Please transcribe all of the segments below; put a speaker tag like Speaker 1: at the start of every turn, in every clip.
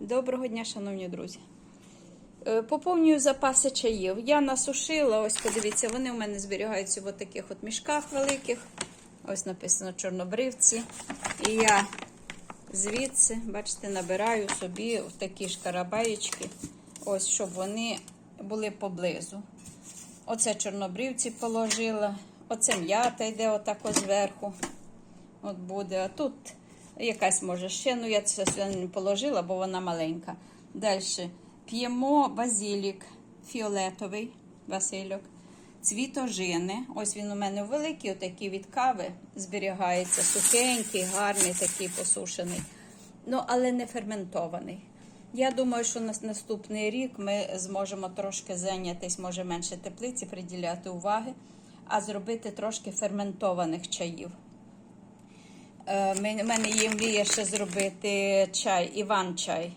Speaker 1: Доброго дня, шановні друзі. Е, Поповнюю запаси чаїв. Я насушила, ось подивіться, вони у мене зберігаються в таких от мішках великих. Ось написано чорнобривці. І я звідси, бачите, набираю собі в такі ж карабаєчки, ось, щоб вони були поблизу. Оце чорнобривці положила, оце м'ята йде отако зверху. От буде. А тут якась може ще, ну я це сюди не положила, бо вона маленька. Далі п'ємо базилік фіолетовий Васильок, цвітожини. Ось він у мене великий, отакий від кави зберігається, сухенький, гарний, такий посушений. Ну, але не ферментований. Я думаю, що на наступний рік ми зможемо трошки зайнятися, може менше теплиці, приділяти уваги, а зробити трошки ферментованих чаїв. Е, У мене є мрія ще зробити чай, Іван-чай.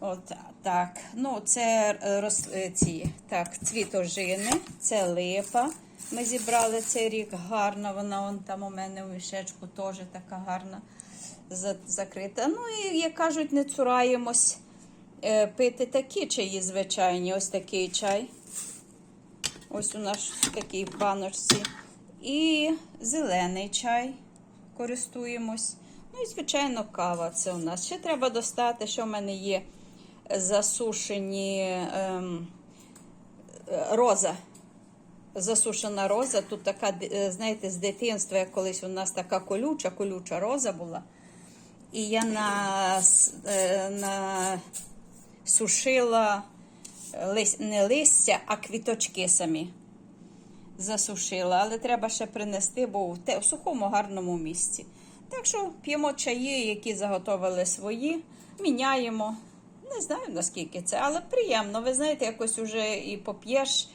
Speaker 1: От так. Ну, це е, роз, е, ці, так, цвітожини, це липа. Ми зібрали цей рік гарно. Вона вон там у мене в мішечку теж така гарна закрита. Ну і як кажуть, не цураємось е, пити такі чаї звичайні. Ось такий чай. Ось у нас такій баночці. І зелений чай користуємось. Ну і, звичайно, кава це у нас. Ще треба достати, що в мене є засушені ем, роза. Засушена роза. Тут така, е, знаєте, з дитинства, як колись у нас така колюча, колюча роза була. І я на, е, на сушила лис- не листя, а квіточки самі засушила, але треба ще принести, бо в, сухому гарному місці. Так що п'ємо чаї, які заготовили свої, міняємо. Не знаю наскільки це, але приємно. Ви знаєте, якось уже і поп'єш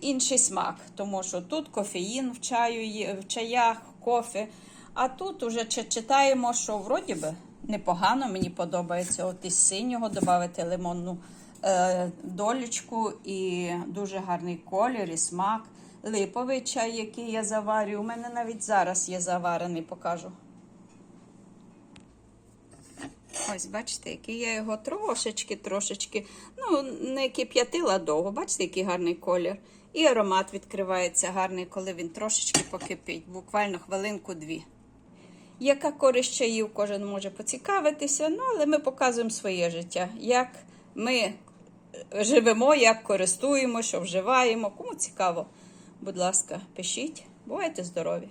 Speaker 1: інший смак, тому що тут кофеїн в чаю, в чаях, кофе. А тут уже читаємо, що вроді би непогано, мені подобається от із синього додати лимонну долічку і дуже гарний колір і смак. Липовий чай, який я заварюю. У мене навіть зараз є заварений, покажу. Ось, бачите, який я його трошечки, трошечки, ну, не кип'ятила довго, бачите, який гарний колір. І аромат відкривається гарний, коли він трошечки покипить, буквально хвилинку-дві. Яка користь чаїв, кожен може поцікавитися, ну, але ми показуємо своє життя, як ми е, живемо, як користуємо, що вживаємо. Кому цікаво, будь ласка, пишіть. Бувайте здорові!